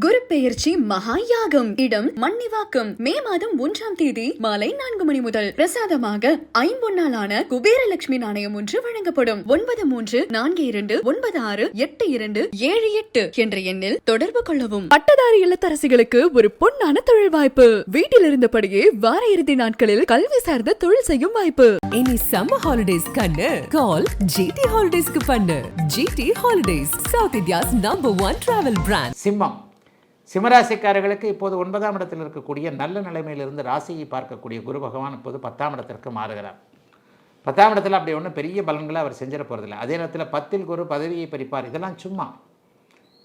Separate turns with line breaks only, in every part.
குரு பெயர்ச்சி மகா யாகம் இடம் மன்னிவாக்கம். மே மாதம் ஒன்றாம் தேதி மாலை நான்கு மணி முதல் பிரசாதமாக ஐம்பொன்னாலான குபேரலட்சுமி நாணயம் ஒன்று வழங்கப்படும். ஒன்பது மூன்று நான்கு இரண்டு ஒன்பது ஆறு எட்டு இரண்டு ஏழு எட்டு என்ற எண்ணில் தொடர்பு கொள்ளவும். பட்டதாரி இல்லத்தரசிகளுக்கு ஒரு பொன்னான தொழில் வாய்ப்பு. வீட்டில் இருந்தபடியே வார இறுதி நாட்களில் கல்வி சார்ந்த தொழில் செய்யும் வாய்ப்பு.
இனி சம்மர் ஹாலிடேஸ் கண்ணு. கால் ஜிடி ஹாலிடேஸ்க்கு பண்ணு. GT holidays South India's number one travel brand
சிம்மம். சிம்மராசிக்காரர்களுக்கு இப்போது ஒன்பதாம் இடத்தில் இருக்கக்கூடிய நல்ல நிலைமையிலிருந்து ராசியை பார்க்கக்கூடிய குரு பகவான் இப்போது பத்தாம் இடத்திற்கு மாறுகிறார். பத்தாம் இடத்துல அப்படி ஒன்றும் பெரிய பலன்களை அவர் செஞ்சிட போகிறதில்ல அதே நேரத்தில் பத்தில் குரு பதவியை பறிப்பார் இதெல்லாம் சும்மா.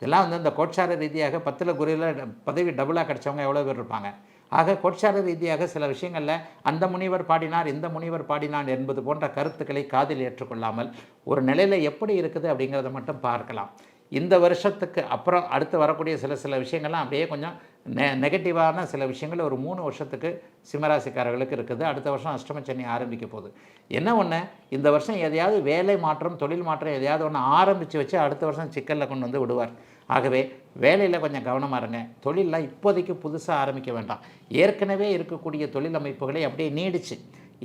இதெல்லாம் வந்து இந்த கோட்சார ரீதியாக பத்தில் குருவில் பதவி டபுளாக கிடைச்சவங்க எவ்வளோ பேர் இருப்பாங்க. ஆக கோட்சார ரீதியாக சில விஷயங்களில் அந்த முனிவர் பாடினார் இந்த முனிவர் பாடினார் என்பது போன்ற கருத்துக்களை காதில் ஏற்றுக்கொள்ளாமல் ஒரு நிலையில் எப்படி இருக்குது அப்படிங்கிறத மட்டும் பார்க்கலாம். இந்த வருஷத்துக்கு அப்புறம் அடுத்து வரக்கூடிய சில சில விஷயங்கள்லாம் அப்படியே கொஞ்சம் நெ நெகட்டிவான சில விஷயங்கள் ஒரு மூணு வருஷத்துக்கு சிம்மராசிக்காரர்களுக்கு இருக்குது. அடுத்த வருஷம் அஷ்டம சென்னை ஆரம்பிக்க போகுது. என்ன ஒன்று இந்த வருஷம் எதையாவது வேலை மாற்றம் தொழில் மாற்றம் எதையாவது ஒன்று ஆரம்பித்து வச்சு அடுத்த வருஷம் சிக்கலில் கொண்டு வந்து விடுவார். ஆகவே வேலையில் கொஞ்சம் கவனமாக இருங்க. தொழிலில் இப்போதைக்கு புதுசாக ஆரம்பிக்க வேண்டாம். ஏற்கனவே இருக்கக்கூடிய தொழில் அமைப்புகளை அப்படியே நீடிச்சு.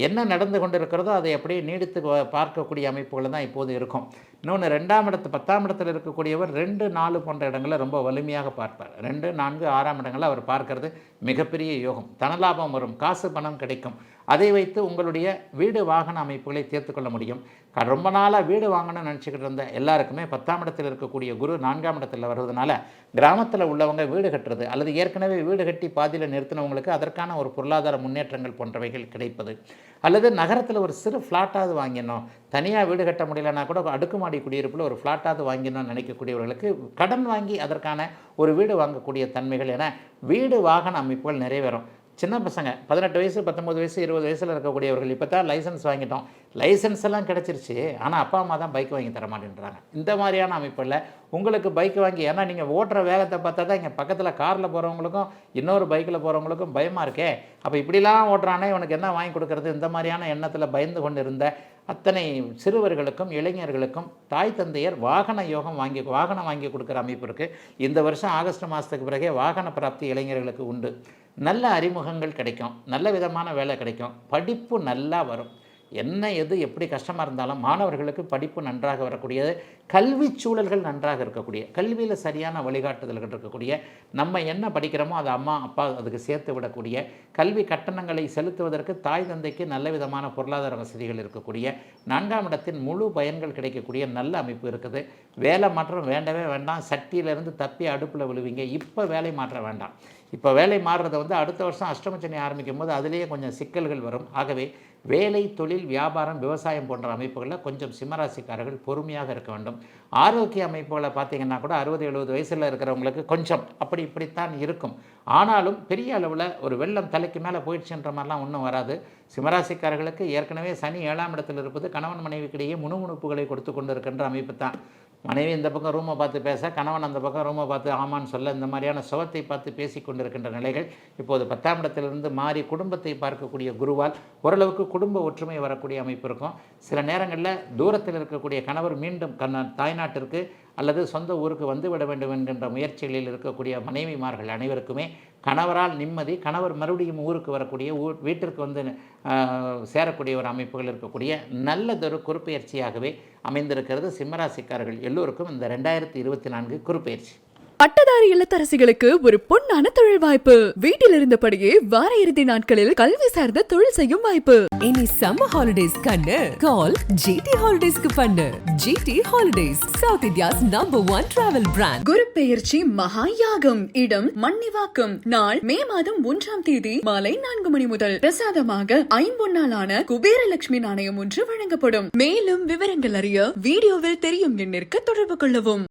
என்ன நடந்து கொண்டு இருக்கிறதோ அதை அப்படியே நீடித்து பார்க்கக்கூடிய அமைப்புகள் தான் இப்போது இருக்கும். இன்னொன்று ரெண்டாம் இடத்து பத்தாம் இடத்தில் இருக்கக்கூடியவர் ரெண்டு நாலு போன்ற இடங்களை ரொம்ப வலிமையாக பார்ப்பார். ரெண்டு நான்கு ஆறாம் இடங்களை அவர் பார்க்கறது மிகப்பெரிய யோகம். தனலாபம் வரும் காசு பணம் கிடைக்கும். அதை வைத்து உங்களுடைய வீடு வாகன அமைப்புகளை தீர்த்துக்கொள்ள முடியும். க- ரொம்ப நாளாக வீடு வாங்கணும்னு நினச்சிக்கிட்டு இருந்த எல்லாருக்குமே பத்தாம் இடத்தில் இருக்கக்கூடிய குரு நான்காம் இடத்தில் வருவதனால கிராமத்தில் உள்ளவங்க வீடு கட்டுறது அல்லது ஏற்கனவே வீடு கட்டி பாதியில் நிறுத்தினவங்களுக்கு அதற்கான ஒரு பொருளாதார முன்னேற்றங்கள் போன்றவைகள் கிடைப்பது. அல்லது நகரத்தில் ஒரு சிறு ஃப்ளாட்டாவது வாங்கினோம் தனியாக வீடு கட்ட முடியலன்னா கூட அடுக்குமாடி குடியிருப்பில் ஒரு ஃப்ளாட்டாவது வாங்கினோம்னு நினைக்கக்கூடியவர்களுக்கு கடன் வாங்கி அதற்கான ஒரு வீடு வாங்கக்கூடிய தன்மைகள் என வீடு வாகன அமைப்புகள் நிறைவேறும். சின்ன பசங்க பதினெட்டு வயசு பத்தொம்பது வயசு இருபது வயசில் இருக்கக்கூடியவர்கள் இப்போ தான் லைசன்ஸ் வாங்கிட்டோம். லைசன்ஸ் எல்லாம் கிடச்சிருச்சு. ஆனால் அப்பா அம்மா தான் பைக் வாங்கி தர மாட்டேன்றாங்க இந்த மாதிரியான அமைப்பில் உங்களுக்கு பைக் வாங்கி ஏன்னா நீங்கள் ஓட்டுற வேகத்தை பார்த்தா தான் இங்கே பக்கத்தில் காரில் போகிறவங்களுக்கும் இன்னொரு பைக்கில் போகிறவங்களுக்கும் பயமாக இருக்கே. அப்போ இப்படிலாம் ஓட்டுறானே இவனுக்கு என்ன வாங்கி கொடுக்கறது? இந்த மாதிரியான எண்ணத்தில் பயந்து கொண்டு இருந்த அத்தனை சிறுவர்களுக்கும் இளைஞர்களுக்கும் தாய் தந்தையர் வாகன யோகம் வாங்கி வாகனம் வாங்கி கொடுக்குற அமைப்பு இருக்குது இந்த வருஷம் ஆகஸ்ட் மாதத்துக்கு பிறகே வாகன பிராப்தி இளைஞர்களுக்கு உண்டு. நல்ல அறிமுகங்கள் கிடைக்கும். நல்ல விதமான வேலை கிடைக்கும். படிப்பு நல்லா வரும். என்ன எது எப்படி கஷ்டமாக இருந்தாலும் மாணவர்களுக்கு படிப்பு நன்றாக வரக்கூடியது கல்வி சூழல்கள் நன்றாக இருக்கக்கூடிய கல்வியில் சரியான வழிகாட்டுதல்கள் இருக்கக்கூடிய நம்ம என்ன படிக்கிறோமோ அது அம்மா அப்பா அதுக்கு சேர்த்து விடக்கூடிய கல்வி கட்டணங்களை செலுத்துவதற்கு தாய் தந்தைக்கு நல்ல விதமான பொருளாதார வசதிகள் இருக்கக்கூடிய நான்காம் இடத்தின் முழு பயன்கள் கிடைக்கக்கூடிய நல்ல அமைப்பு இருக்குது. வேலை மாற்றம் வேண்டவே வேண்டாம். சட்டியிலிருந்து தப்பி அடுப்பில் விழுவீங்க. இப்போ வேலை மாற்ற வேண்டாம். இப்போ வேலை மாறுறதை வந்து அடுத்த வருஷம் அஷ்டமச்சனை ஆரம்பிக்கும் போது அதுலேயே கொஞ்சம் சிக்கல்கள் வரும். ஆகவே வேலை தொழில் வியாபாரம் விவசாயம் போன்ற அமைப்புகளில் கொஞ்சம் சிம்மராசிக்காரர்கள் பொறுமையாக இருக்க வேண்டும். ஆரோக்கிய அமைப்புகளை பார்த்தீங்கன்னா கூட அறுபது எழுபது வயசில் இருக்கிறவங்களுக்கு கொஞ்சம் அப்படி இப்படித்தான் இருக்கும். ஆனாலும் பெரிய அளவில் ஒரு வெள்ளம் தலைக்கு மேலே போயிடுச்சுன்ற மாதிரிலாம் ஒன்றும் வராது. சிம்மராசிக்காரர்களுக்கு ஏற்கனவே சனி ஏழாம் இடத்தில் இருப்பது கணவன் மனைவிக்கிடையே முணுமுணுப்புகளை கொடுத்து கொண்டு இருக்கின்ற அமைப்பு தான். மனைவி இந்த பக்கம் ரூமை பார்த்து பேச கணவன் அந்த பக்கம் ரூமை பார்த்து ஆமான்னு சொல்ல இந்த மாதிரியான சுகத்தை பார்த்து பேசி கொண்டிருக்கின்ற நிலைகள் இப்போது பத்தாம் இடத்திலிருந்து மாறி குடும்பத்தை பார்க்கக்கூடிய குருவால் ஓரளவுக்கு குடும்ப ஒற்றுமை வரக்கூடிய அமைப்பு இருக்கும். சில நேரங்களில் தூரத்தில் இருக்கக்கூடிய கணவர் மீண்டும் கண்ண தாய்நாட்டிற்கு அல்லது சொந்த ஊருக்கு வந்து விட வேண்டும் என்கின்ற முயற்சிகளில் இருக்கக்கூடிய மனைவிமார்கள் அனைவருக்குமே கணவரால் நிம்மதி கணவர் மறுபடியும் ஊருக்கு வரக்கூடிய ஊர் வீட்டிற்கு வந்து சேரக்கூடிய ஒரு அமைப்புகள் இருக்கக்கூடிய நல்லதொரு குறுப்பெயர்ச்சியாகவே அமைந்திருக்கிறது. சிம்மராசிக்காரர்கள் எல்லோருக்கும் இந்த ரெண்டாயிரத்தி இருபத்தி நான்கு குறுப்பெயர்ச்சி.
பட்டதாரி இல்லத்தரசிகளுக்கு ஒரு பொன்னான தொழில் வாய்ப்பு. வீட்டில் இருந்தபடியே வார இறுதி நாட்களில் கல்வி சார்ந்த தொழில் செய்யும் வாய்ப்பு.
இனி சம்மர் ஹாலிடேஸ் கண்ணு. கால் ஜிடி ஹாலிடேஸ்க்கு பண்ணு. GT holidays South India's number one travel brand
குரு பெயர்ச்சி மகா யாகம் இடம் மன்னிவாக்கம். நாள் மே மாதம் ஒன்றாம் தேதி மாலை நான்கு மணி முதல். பிரசாதமாக ஐம்பொன்னாலான குபேரலட்சுமி நாணயம் ஒன்று வழங்கப்படும். மேலும் விவரங்கள் அறிய வீடியோவில் தெரியும் எண்ணிற்கு தொடர்பு கொள்ளவும்.